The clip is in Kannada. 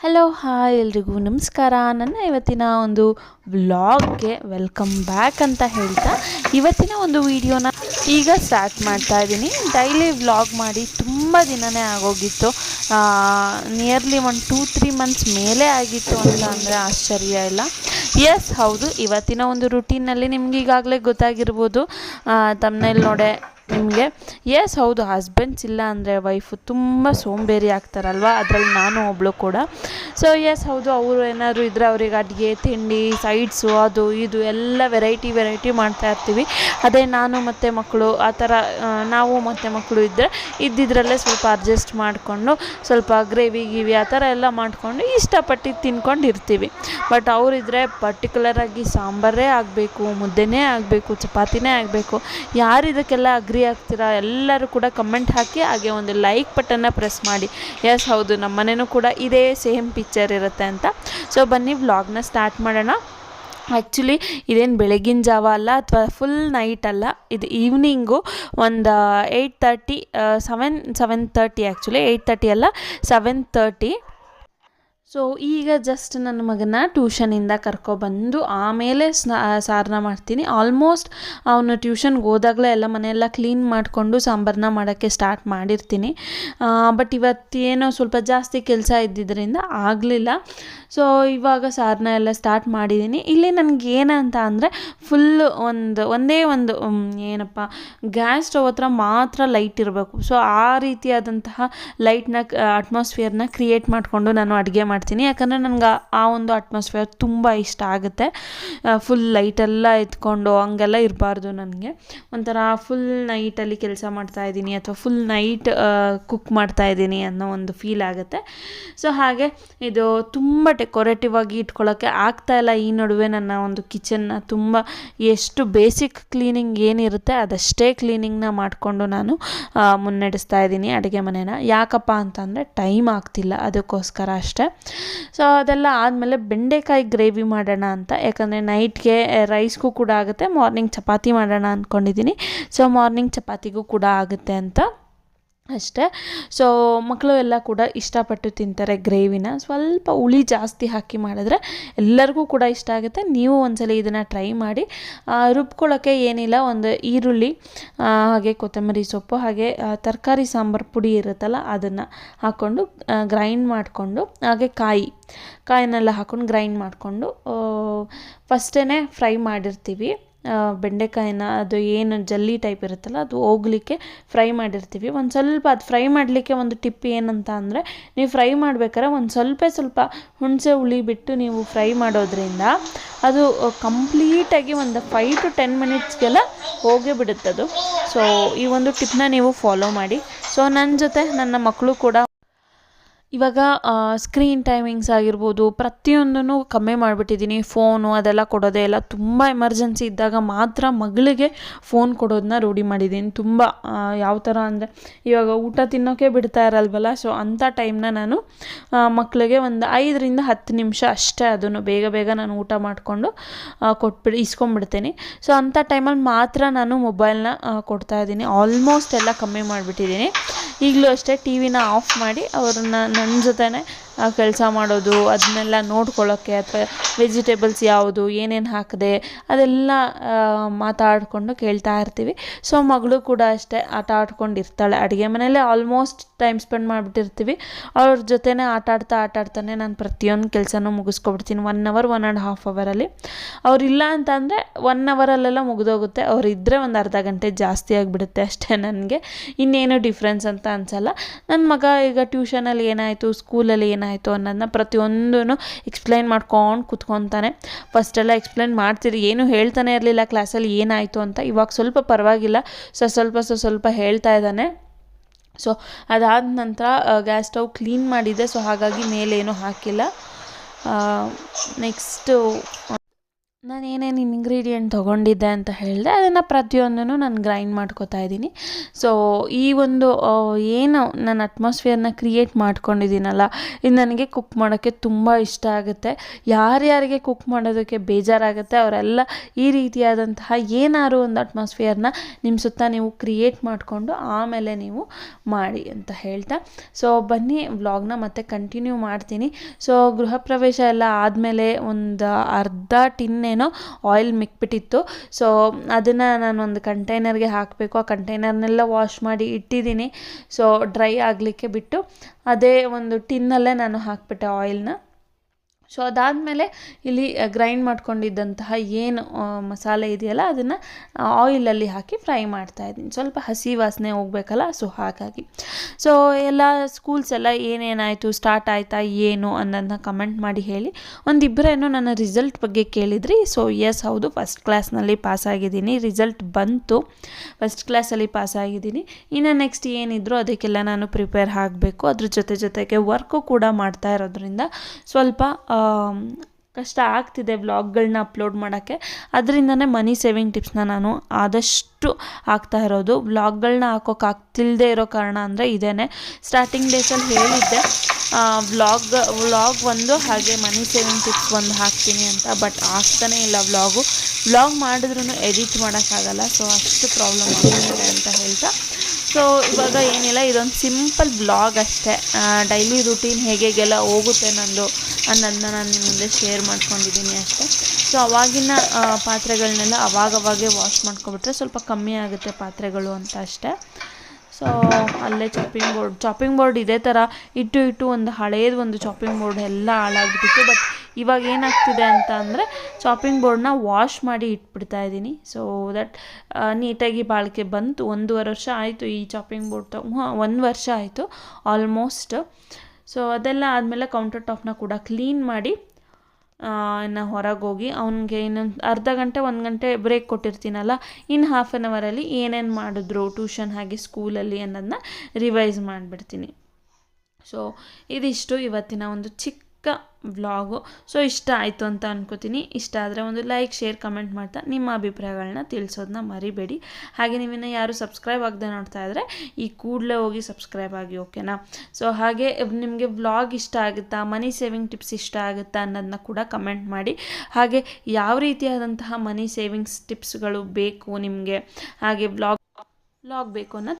ಹಲೋ ಹಾಯ್ ಎಲ್ರಿಗೂ ನಮಸ್ಕಾರ. ನನ್ನ ಇವತ್ತಿನ ಒಂದು ವ್ಲಾಗ್ಗೆ ವೆಲ್ಕಮ್ ಬ್ಯಾಕ್ ಅಂತ ಹೇಳ್ತಾ ಇವತ್ತಿನ ಒಂದು ವಿಡಿಯೋನ ಈಗ ಸ್ಟಾರ್ಟ್ ಮಾಡ್ತಾ ಇದ್ದೀನಿ. ಡೈಲಿ ವ್ಲಾಗ್ ಮಾಡಿ ತುಂಬ ದಿನವೇ ಆಗೋಗಿತ್ತು. ನಿಯರ್ಲಿ ಒಂದು ಟೂ ತ್ರೀ ಮಂತ್ಸ್ ಮೇಲೆ ಆಗಿತ್ತು ಅಂತ ಅಂದರೆ ಆಶ್ಚರ್ಯ ಇಲ್ಲ. ಎಸ್ ಹೌದು, ಇವತ್ತಿನ ಒಂದು ರುಟೀನಲ್ಲಿ ನಿಮ್ಗೆ ಈಗಾಗಲೇ ಗೊತ್ತಾಗಿರ್ಬೋದು. ತಮ್ಮನೇಲಿ ನೋಡೆ ನಿಮಗೆ. ಎಸ್ ಹೌದು ಹಸ್ಬೆಂಡ್ಸ್ ಇಲ್ಲ ಅಂದರೆ ವೈಫು ತುಂಬ ಸೋಂಬೇರಿ ಆಗ್ತಾರಲ್ವ? ಅದರಲ್ಲಿ ನಾನು ಒಬ್ಬಳು ಕೂಡ. ಸೊ ಎಸ್ ಹೌದು, ಅವರು ಏನಾದರೂ ಇದ್ದರೆ ಅವ್ರಿಗೆ ಅಡುಗೆ, ತಿಂಡಿ ಸೈಡ್ಸು ಅದು ಇದು ಎಲ್ಲ ವೆರೈಟಿ ವೆರೈಟಿ ಮಾಡ್ತಾ ಇರ್ತೀವಿ. ಅದೇ ನಾನು ಮತ್ತು ಮಕ್ಕಳು, ಆ ಥರ ನಾವು ಮತ್ತು ಮಕ್ಕಳು ಇದ್ದರೆ ಇದ್ದಿದ್ರಲ್ಲೇ ಸ್ವಲ್ಪ ಅಡ್ಜಸ್ಟ್ ಮಾಡಿಕೊಂಡು ಸ್ವಲ್ಪ ಗ್ರೇವಿ ಗಿವಿ ಆ ಥರ ಎಲ್ಲ ಮಾಡಿಕೊಂಡು ಇಷ್ಟಪಟ್ಟು ತಿನ್ಕೊಂಡು ಇರ್ತೀವಿ. ಬಟ್ ಅವರಿದ್ರೆ ಪರ್ಟಿಕ್ಯುಲರಾಗಿ ಸಾಂಬಾರೇ ಆಗಬೇಕು, ಮುದ್ದೆನೇ ಆಗಬೇಕು, ಚಪಾತಿನೇ ಆಗಬೇಕು. ಯಾರು ಇದಕ್ಕೆಲ್ಲ ಅಗ್ರಿ ಆಗ್ತೀರಾ ಎಲ್ಲರೂ ಕೂಡ ಕಮೆಂಟ್ ಹಾಕಿ ಹಾಗೆ ಒಂದು ಲೈಕ್ ಬಟನ್ನ ಪ್ರೆಸ್ ಮಾಡಿ. ಎಸ್ ಹೌದು ನಮ್ಮ ಮನೇನೂ ಕೂಡ ಇದೇ ಸೇಮ್ ಪಿಕ್ಚರ್ ಇರುತ್ತೆ ಅಂತ. ಸೊ ಬನ್ನಿ ವ್ಲಾಗ್ನ ಸ್ಟಾರ್ಟ್ ಮಾಡೋಣ. ಆ್ಯಕ್ಚುಲಿ ಇದೇನು ಬೆಳಗಿನ ಜಾವ ಅಲ್ಲ, ಅಥವಾ ಫುಲ್ ನೈಟ್ ಅಲ್ಲ. ಇದು ಈವ್ನಿಂಗು ಒಂದು eight thirty seven seven thirty actually eight thirty ಅಲ್ಲ ಸೆವೆನ್ ತರ್ಟಿ ಸೊ ಈಗ ಜಸ್ಟ್ ನನ್ನ ಮಗನ ಟ್ಯೂಷನಿಂದ ಕರ್ಕೊಬಂದು ಆಮೇಲೆ ಸ್ನಾ ಸಾರನ್ನ ಮಾಡ್ತೀನಿ. ಆಲ್ಮೋಸ್ಟ್ ಅವನು ಟ್ಯೂಷನ್ಗೆ ಹೋದಾಗಲೇ ಎಲ್ಲ ಮನೆಯೆಲ್ಲ ಕ್ಲೀನ್ ಮಾಡಿಕೊಂಡು ಸಾಂಬಾರನ್ನ ಮಾಡೋಕ್ಕೆ ಸ್ಟಾರ್ಟ್ ಮಾಡಿರ್ತೀನಿ. ಬಟ್ ಇವತ್ತೇನೋ ಸ್ವಲ್ಪ ಜಾಸ್ತಿ ಕೆಲಸ ಇದ್ದಿದ್ದರಿಂದ ಆಗಲಿಲ್ಲ. ಸೊ ಇವಾಗ ಸಾರನ್ನ ಎಲ್ಲ ಸ್ಟಾರ್ಟ್ ಮಾಡಿದ್ದೀನಿ ಇಲ್ಲಿ ನನಗೆ ಏನಂತ ಅಂದರೆ ಫುಲ್ ಒಂದು, ಒಂದೇ ಒಂದು ಏನಪ್ಪ ಗ್ಯಾಸ್ ಸ್ಟವ್ ಹತ್ರ ಮಾತ್ರ ಲೈಟ್ ಇರಬೇಕು. ಸೊ ಆ ರೀತಿಯಾದಂತಹ ಲೈಟ್ನ ಅಟ್ಮಾಸ್ಫಿಯರ್ನ ಕ್ರಿಯೇಟ್ ಮಾಡಿಕೊಂಡು ನಾನು ಅಡುಗೆ ಮಾಡ್ತೀನಿ. ಯಾಕಂದರೆ ನನಗೆ ಆ ಒಂದು ಅಟ್ಮಾಸ್ಫಿಯರ್ ತುಂಬ ಇಷ್ಟ ಆಗುತ್ತೆ. ಫುಲ್ ಲೈಟೆಲ್ಲ ಎತ್ಕೊಂಡು ಹಂಗೆಲ್ಲ ಇರಬಾರ್ದು ನನಗೆ. ಒಂಥರ ಫುಲ್ ನೈಟಲ್ಲಿ ಕೆಲಸ ಮಾಡ್ತಾ ಇದ್ದೀನಿ ಅಥವಾ ಫುಲ್ ನೈಟ್ ಕುಕ್ ಮಾಡ್ತಾ ಇದ್ದೀನಿ ಅನ್ನೋ ಒಂದು ಫೀಲ್ ಆಗುತ್ತೆ. ಸೊ ಹಾಗೆ ಇದು ತುಂಬ ಡೆಕೋರೇಟಿವ್ ಆಗಿ ಇಟ್ಕೊಳ್ಳೋಕ್ಕೆ ಆಗ್ತಾ ಇಲ್ಲ ಈ ನಡುವೆ ನನ್ನ ಒಂದು ಕಿಚನ್ನ ತುಂಬ ಎಷ್ಟು ಬೇಸಿಕ್ ಕ್ಲೀನಿಂಗ್ ಏನಿರುತ್ತೆ ಅದಷ್ಟೇ ಕ್ಲೀನಿಂಗ್ನ ಮಾಡಿಕೊಂಡು ನಾನು ಮುನ್ನಡೆಸ್ತಾ ಇದ್ದೀನಿ ಅಡುಗೆ ಮನೆನ. ಯಾಕಪ್ಪ ಅಂತಂದರೆ ಟೈಮ್ ಆಗ್ತಿಲ್ಲ ಅದಕ್ಕೋಸ್ಕರ ಅಷ್ಟೇ. ಸೊ ಅದೆಲ್ಲ ಆದಮೇಲೆ ಬೆಂಡೆಕಾಯಿ ಗ್ರೇವಿ ಮಾಡೋಣ ಅಂತ. ಯಾಕಂದರೆ ನೈಟ್ಗೆ ರೈಸ್ಗೂ ಕೂಡ ಆಗುತ್ತೆ ಮಾರ್ನಿಂಗ್ ಚಪಾತಿ ಮಾಡೋಣ ಅಂದ್ಕೊಂಡಿದ್ದೀನಿ ಸೊ ಮಾರ್ನಿಂಗ್ ಚಪಾತಿಗೂ ಕೂಡ ಆಗುತ್ತೆ ಅಂತ. ಅಷ್ಟೇ. ಸೊ ಮಕ್ಕಳು ಎಲ್ಲ ಕೂಡ ಇಷ್ಟಪಟ್ಟು ತಿಂತಾರೆ ಗ್ರೇವಿನ. ಸ್ವಲ್ಪ ಹುಳಿ ಜಾಸ್ತಿ ಹಾಕಿ ಮಾಡಿದ್ರೆ ಎಲ್ಲರಿಗೂ ಕೂಡ ಇಷ್ಟ ಆಗುತ್ತೆ. ನೀವು ಒಂದ್ಸಲ ಇದನ್ನು ಟ್ರೈ ಮಾಡಿ. ರುಬ್ಕೊಳ್ಳೋಕ್ಕೆ ಏನಿಲ್ಲ, ಒಂದು ಈರುಳ್ಳಿ ಹಾಗೆ ಕೊತ್ತಂಬರಿ ಸೊಪ್ಪು, ಹಾಗೆ ತರಕಾರಿ ಸಾಂಬಾರು ಪುಡಿ ಇರುತ್ತಲ್ಲ, ಅದನ್ನು ಹಾಕ್ಕೊಂಡು ಗ್ರೈಂಡ್ ಮಾಡಿಕೊಂಡು, ಹಾಗೆ ಕಾಯಿ, ಕಾಯಿನೆಲ್ಲ ಹಾಕ್ಕೊಂಡು ಗ್ರೈಂಡ್ ಮಾಡಿಕೊಂಡು ಫಸ್ಟೇ ಫ್ರೈ ಮಾಡಿರ್ತೀವಿ. ಬೆಂಡೆಕಾಯಿನ, ಅದು ಏನು ಜಲ್ಲಿ ಟೈಪ್ ಇರುತ್ತಲ್ಲ, ಅದು ಹೋಗ್ಲಿಕ್ಕೆ ಫ್ರೈ ಮಾಡಿರ್ತೀವಿ. ಒಂದು ಸ್ವಲ್ಪ ಅದು ಫ್ರೈ ಮಾಡಲಿಕ್ಕೆ ಒಂದು ಟಿಪ್ ಏನಂತ ಅಂದರೆ, ನೀವು ಫ್ರೈ ಮಾಡ್ಬೇಕಾದ್ರೆ ಒಂದು ಸ್ವಲ್ಪ ಸ್ವಲ್ಪ ಹುಣಸೆ ಹುಳಿ ಬಿಟ್ಟು ನೀವು ಫ್ರೈ ಮಾಡೋದ್ರಿಂದ ಅದು ಕಂಪ್ಲೀಟಾಗಿ ಒಂದು ಫೈವ್ ಟು ಟೆನ್ ಮಿನಿಟ್ಸ್ಗೆಲ್ಲ ಹೋಗೇ ಬಿಡುತ್ತದು. ಸೊ ಈ ಒಂದು ಟಿಪ್ನ ನೀವು ಫಾಲೋ ಮಾಡಿ. ಸೊ ನನ್ನ ಜೊತೆ ನನ್ನ ಮಕ್ಕಳು ಕೂಡ ಇವಾಗ ಸ್ಕ್ರೀನ್ ಟೈಮಿಂಗ್ಸ್ ಆಗಿರ್ಬೋದು, ಪ್ರತಿಯೊಂದನ್ನು ಕಮ್ಮಿ ಮಾಡಿಬಿಟ್ಟಿದ್ದೀನಿ ಫೋನು ಅದೆಲ್ಲ ಕೊಡೋದೇ ಇಲ್ಲ. ತುಂಬ ಎಮರ್ಜೆನ್ಸಿ ಇದ್ದಾಗ ಮಾತ್ರ ಮಗಳಿಗೆ ಫೋನ್ ಕೊಡೋದನ್ನ ರೂಢಿ ಮಾಡಿದ್ದೀನಿ ತುಂಬ ಯಾವ ಥರ ಅಂದರೆ, ಇವಾಗ ಊಟ ತಿನ್ನೋಕ್ಕೆ ಬಿಡ್ತಾ ಇರಲ್ವಲ್ಲ? ಸೊ ಅಂಥ ಟೈಮ್ನ ನಾನು ಮಕ್ಕಳಿಗೆ ಒಂದು ಐದರಿಂದ ಹತ್ತು ನಿಮಿಷ ಅಷ್ಟೇ ಅದನ್ನು ಬೇಗ ಬೇಗ ನಾನು ಊಟ ಮಾಡಿಕೊಂಡು ಕೊಟ್ಬಿಡಿ, ಇಸ್ಕೊಂಡ್ಬಿಡ್ತೀನಿ. ಸೊ ಅಂಥ ಟೈಮಲ್ಲಿ ಮಾತ್ರ ನಾನು ಮೊಬೈಲ್ನ ಕೊಡ್ತಾ ಇದ್ದೀನಿ. ಆಲ್ಮೋಸ್ಟ್ ಎಲ್ಲ ಕಮ್ಮಿ ಮಾಡಿಬಿಟ್ಟಿದ್ದೀನಿ ಈಗಲೂ ಅಷ್ಟೇ ಟಿ ವಿನ ಆಫ್ ಮಾಡಿ ಅವ್ರನ್ನ ನನ್ನ ಕೆಲಸ ಮಾಡೋದು ಅದನ್ನೆಲ್ಲ ನೋಡ್ಕೊಳ್ಳೋಕ್ಕೆ ಅಥವಾ ವೆಜಿಟೇಬಲ್ಸ್ ಯಾವುದು, ಏನೇನು ಹಾಕಿದೆ, ಅದೆಲ್ಲ ಮಾತಾಡಿಕೊಂಡು ಕೇಳ್ತಾ ಇರ್ತೀವಿ. ಸೊ ಮಗಳು ಕೂಡ ಅಷ್ಟೇ ಆಟ ಆಡ್ಕೊಂಡು ಇರ್ತಾಳೆ ಅಡುಗೆ ಮನೆಯಲ್ಲೇ ಆಲ್ಮೋಸ್ಟ್ ಟೈಮ್ ಸ್ಪೆಂಡ್ ಮಾಡಿಬಿಟ್ಟಿರ್ತೀವಿ. ಅವ್ರ ಜೊತೆನೇ ಆಟ ಆಡ್ತಾ ಆಟ ಆಡ್ತಾನೆ ನಾನು ಪ್ರತಿಯೊಂದು ಕೆಲಸನೂ ಮುಗಿಸ್ಕೊಬಿಡ್ತೀನಿ. One hour one and half ಅವರಲ್ಲಿ ಅವರಿಲ್ಲ ಅಂತಂದರೆ ಒನ್ ಅವರಲ್ಲೆಲ್ಲ ಮುಗಿದೋಗುತ್ತೆ. ಅವ್ರು ಇದ್ದರೆ ಒಂದು ಅರ್ಧ ಗಂಟೆ ಜಾಸ್ತಿ ಆಗಿಬಿಡುತ್ತೆ ಅಷ್ಟೇ ನನಗೆ. ಇನ್ನೇನು ಡಿಫ್ರೆನ್ಸ್ ಅಂತ ಅನಿಸಲ್ಲ. ನನ್ನ ಮಗ ಈಗ ಟ್ಯೂಷನಲ್ಲಿ ಏನಾಯಿತು ಸ್ಕೂಲಲ್ಲಿ ಏನಾಯಿತು ಅನ್ನೋದನ್ನ ಪ್ರತಿಯೊಂದೂ ಎಕ್ಸ್ಪ್ಲೈನ್ ಮಾಡ್ಕೊಂಡು ಕುತ್ಕೊತಾನೆ. ಫಸ್ಟೆಲ್ಲ ಎಕ್ಸ್ಪ್ಲೈನ್ ಮಾಡ್ತೀರಿ, ಏನು ಹೇಳ್ತಾನೆ ಇರಲಿಲ್ಲ ಕ್ಲಾಸಲ್ಲಿ ಏನಾಯಿತು ಅಂತ. ಇವಾಗ ಸ್ವಲ್ಪ ಪರವಾಗಿಲ್ಲ. ಸೊ ಸ್ವಲ್ಪ ಸೊ ಸ್ವಲ್ಪ ಹೇಳ್ತಾ ಇದ್ದಾನೆ. ಸೊ ಅದಾದ ನಂತರ ಗ್ಯಾಸ್ ಸ್ಟವ್ ಕ್ಲೀನ್ ಮಾಡಿದೆ. ಸೊ ಹಾಗಾಗಿ ಮೇಲೇನು ಹಾಕಿಲ್ಲ. ನೆಕ್ಸ್ಟು ನಾನು ಏನೇನು ಇಂಗ್ರೀಡಿಯೆಂಟ್ ತೊಗೊಂಡಿದ್ದೆ ಅಂತ ಹೇಳಿದೆ, ಅದನ್ನು ಪ್ರತಿಯೊಂದನ್ನು ನಾನು ಗ್ರೈಂಡ್ ಮಾಡ್ಕೋತಾ ಇದ್ದೀನಿ. ಸೊ ಈ ಒಂದು ಏನು ನಾನು ಅಟ್ಮಾಸ್ಫಿಯರ್ನ ಕ್ರಿಯೇಟ್ ಮಾಡ್ಕೊಂಡಿದ್ದೀನಲ್ಲ, ಇದು ನನಗೆ ಕುಕ್ ಮಾಡೋಕ್ಕೆ ತುಂಬ ಇಷ್ಟ ಆಗುತ್ತೆ. ಯಾರ್ಯಾರಿಗೆ ಕುಕ್ ಮಾಡೋದಕ್ಕೆ ಬೇಜಾರಾಗುತ್ತೆ, ಅವರೆಲ್ಲ ಈ ರೀತಿಯಾದಂತಹ ಏನಾದ್ರು ಒಂದು ಅಟ್ಮಾಸ್ಫಿಯರ್ನ ನಿಮ್ಮ ಸುತ್ತ ನೀವು ಕ್ರಿಯೇಟ್ ಮಾಡಿಕೊಂಡು ಆಮೇಲೆ ನೀವು ಮಾಡಿ ಅಂತ ಹೇಳ್ತಾ. ಸೊ ಬನ್ನಿ ವ್ಲಾಗ್ನ ಮತ್ತೆ ಕಂಟಿನ್ಯೂ ಮಾಡ್ತೀನಿ. ಸೊ ಗೃಹ ಪ್ರವೇಶ ಎಲ್ಲ ಆದಮೇಲೆ ಒಂದು ಅರ್ಧ ಟಿನ್ನೇನೋ ಆಯಿಲ್ ಮಿಕ್ಬಿಟ್ಟಿತ್ತು. ಸೊ ಅದನ್ನು ನಾನು ಒಂದು ಕಂಟೈನರ್ಗೆ ಹಾಕಬೇಕು. ಆ ಕಂಟೈನರ್ನೆಲ್ಲ ವಾಶ್ ಮಾಡಿ ಇಟ್ಟಿದ್ದೀನಿ. ಸೊ ಡ್ರೈ ಆಗಲಿಕ್ಕೆ ಬಿಟ್ಟು ಅದೇ ಒಂದು ಟಿನ್ನಲ್ಲೇ ನಾನು ಹಾಕಿಬಿಟ್ಟೆ ಆಯಿಲ್ನ ಸೊ ಅದಾದಮೇಲೆ ಇಲ್ಲಿ ಗ್ರೈಂಡ್ ಮಾಡ್ಕೊಂಡಿದ್ದಂತಹ ಏನು ಮಸಾಲೆ ಇದೆಯಲ್ಲ, ಅದನ್ನು ಆಯಿಲಲ್ಲಿ ಹಾಕಿ ಫ್ರೈ ಮಾಡ್ತಾ ಇದ್ದೀನಿ. ಸ್ವಲ್ಪ ಹಸಿ ವಾಸನೆ ಹೋಗ್ಬೇಕಲ್ಲ ಸೊ ಹಾಗಾಗಿ. ಸೊ ಎಲ್ಲ ಸ್ಕೂಲ್ಸ್ ಎಲ್ಲ ಏನೇನಾಯಿತು ಸ್ಟಾರ್ಟ್ ಆಯಿತಾ, ಏನು ಅನ್ನೋದನ್ನ ಕಮೆಂಟ್ ಮಾಡಿ ಹೇಳಿ. ಒಂದಿಬ್ಬರೇನೋ ನನ್ನ ರಿಸಲ್ಟ್ ಬಗ್ಗೆ ಕೇಳಿದ್ರಿ. ಸೊ ಎಸ್ ಹೌದು ಫಸ್ಟ್ ಕ್ಲಾಸ್ನಲ್ಲಿ ಪಾಸ್ ಆಗಿದ್ದೀನಿ. ರಿಸಲ್ಟ್ ಬಂತು. ಫಸ್ಟ್ ಕ್ಲಾಸಲ್ಲಿ ಪಾಸ್ ಆಗಿದ್ದೀನಿ. ಇನ್ನು ನೆಕ್ಸ್ಟ್ ಏನಿದ್ರು ಅದಕ್ಕೆಲ್ಲ ನಾನು ಪ್ರಿಪೇರ್ ಆಗಬೇಕು. ಅದ್ರ ಜೊತೆ ಜೊತೆಗೆ ವರ್ಕು ಕೂಡ ಮಾಡ್ತಾ ಇರೋದ್ರಿಂದ ಸ್ವಲ್ಪ ಕಷ್ಟ ಆಗ್ತಿದೆ ವ್ಲಾಗ್ಗಳನ್ನ ಅಪ್ಲೋಡ್ ಮಾಡೋಕ್ಕೆ. ಅದರಿಂದನೇ ಮನಿ ಸೇವಿಂಗ್ ಟಿಪ್ಸ್ನ ನಾನು ಆದಷ್ಟು ಹಾಕ್ತಾ ಇರೋದು. ವ್ಲಾಗ್ಗಳನ್ನ ಹಾಕೋಕೆ ಆಗ್ತಿಲ್ಲದೆ ಇರೋ ಕಾರಣ ಅಂದರೆ ಇದೇ ಸ್ಟಾರ್ಟಿಂಗ್ ಡೇಸಲ್ಲಿ ಹೇಳಿದ್ದೆ ವ್ಲಾಗ್ ವ್ಲಾಗ್ ಒಂದು ಹಾಗೆ ಮನಿ ಸೇವಿಂಗ್ ಟಿಪ್ಸ್ ಒಂದು ಹಾಕ್ತೀನಿ ಅಂತ, ಬಟ್ ಆಗ್ತಾನೇ ಇಲ್ಲ ವ್ಲಾಗು. ವ್ಲಾಗ್ ಮಾಡಿದ್ರೂ ಎಡಿಟ್ ಮಾಡೋಕ್ಕಾಗಲ್ಲ, ಸೊ ಅಷ್ಟು ಪ್ರಾಬ್ಲಮ್ ಆಗ್ತಿದೆ ಅಂತ ಹೇಳ್ತಾ. ಸೊ ಇವಾಗ ಏನಿಲ್ಲ, ಇದೊಂದು ಸಿಂಪಲ್ ಬ್ಲಾಗ್ ಅಷ್ಟೇ. ಡೈಲಿ ರುಟೀನ್ ಹೇಗೆಲ್ಲ ಹೋಗುತ್ತೆ ನಂದು, ಅನ್ನೋದನ್ನ ನಾನು ನಿಮ್ಮ ಮುಂದೆ ಶೇರ್ ಮಾಡ್ಕೊಂಡಿದ್ದೀನಿ ಅಷ್ಟೇ. ಸೊ ಅವಾಗಿನ ಪಾತ್ರೆಗಳನ್ನೆಲ್ಲ ಅವಾಗವಾಗೇ ವಾಶ್ ಮಾಡ್ಕೊಬಿಟ್ರೆ ಸ್ವಲ್ಪ ಕಮ್ಮಿ ಆಗುತ್ತೆ ಪಾತ್ರೆಗಳು ಅಂತ ಅಷ್ಟೇ. ಸೊ ಅಲ್ಲೇ ಚಾಪಿಂಗ್ ಬೋರ್ಡ್ ಚಾಪಿಂಗ್ ಬೋರ್ಡ್ ಇದೇ ಥರ ಇಟ್ಟು ಇಟ್ಟು ಒಂದು ಹಳೇದು ಒಂದು ಚಾಪಿಂಗ್ ಬೋರ್ಡ್ ಎಲ್ಲ ಹಾಳಾಗ್ಬಿಟ್ಟಿತ್ತು ಬಟ್ ಇವಾಗ ಏನಾಗ್ತಿದೆ ಅಂತ ಅಂದರೆ ಚಾಪಿಂಗ್ ಬೋರ್ಡ್ನ ವಾಶ್ ಮಾಡಿ ಇಟ್ಬಿಡ್ತಾ ಇದ್ದೀನಿ. ಸೊ ದಟ್ ನೀಟಾಗಿ ಬಾಳಿಕೆ ಬಂತು. ಒಂದೂವರೆ ವರ್ಷ ಆಯಿತು ಈ ಚಾಪಿಂಗ್ ಬೋರ್ಡ್ ತ ಒಂದು ವರ್ಷ ಆಯಿತು ಆಲ್ಮೋಸ್ಟ್ ಸೊ ಅದೆಲ್ಲ ಆದಮೇಲೆ ಕೌಂಟರ್ ಟಾಪ್ನ ಕೂಡ ಕ್ಲೀನ್ ಮಾಡಿ ಇನ್ನು ಹೊರಗೆ ಹೋಗಿ ಅವ್ನಿಗೆ ಇನ್ನೊಂದು ಅರ್ಧ ಗಂಟೆ, ಒಂದು ಗಂಟೆ ಬ್ರೇಕ್ ಕೊಟ್ಟಿರ್ತೀನಲ್ಲ ಇನ್ನು ಹಾಫ್ ಆನ್ ಅವರಲ್ಲಿ ಏನೇನು ಮಾಡಿದ್ರು ಟ್ಯೂಷನ್ ಹಾಗೆ ಸ್ಕೂಲಲ್ಲಿ ಅನ್ನೋದನ್ನ ರಿವೈಸ್ ಮಾಡಿಬಿಡ್ತೀನಿ. ಸೊ ಇದಿಷ್ಟು ಇವತ್ತಿನ ಒಂದು ಚಿಕ್ಕ ವ್ಲಾಗು. ಸೊ ಇಷ್ಟ ಆಯಿತು ಅಂತ ಅನ್ಕೋತೀನಿ. ಇಷ್ಟ ಆದರೆ ಒಂದು ಲೈಕ್ ಶೇರ್ ಕಮೆಂಟ್ ಮಾಡ್ತಾ ನಿಮ್ಮ ಅಭಿಪ್ರಾಯಗಳನ್ನ ತಿಳಿಸೋದನ್ನ ಮರಿಬೇಡಿ. ಹಾಗೆ ನೀವಿನ್ನು ಯಾರು ಸಬ್ಸ್ಕ್ರೈಬ್ ಆಗದೆ ನೋಡ್ತಾ ಇದ್ದರೆ ಈ ಕೂಡಲೇ ಹೋಗಿ ಸಬ್ಸ್ಕ್ರೈಬ್ ಆಗಿ ಓಕೆನಾ ಸೊ ಹಾಗೆ ನಿಮಗೆ ವ್ಲಾಗ್ ಇಷ್ಟ ಆಗುತ್ತಾ ಮನಿ ಸೇವಿಂಗ್ ಟಿಪ್ಸ್ ಇಷ್ಟ ಆಗುತ್ತಾ ಅನ್ನೋದನ್ನ ಕೂಡ ಕಮೆಂಟ್ ಮಾಡಿ. ಹಾಗೆ ಯಾವ ರೀತಿಯಾದಂತಹ ಮನಿ ಸೇವಿಂಗ್ಸ್ ಟಿಪ್ಸ್ಗಳು ಬೇಕು ನಿಮಗೆ? ಹಾಗೆ ವ್ಲಾಗ್ ವ್ಲಾಗ್ ಬೇಕು ಅನ್ನೋ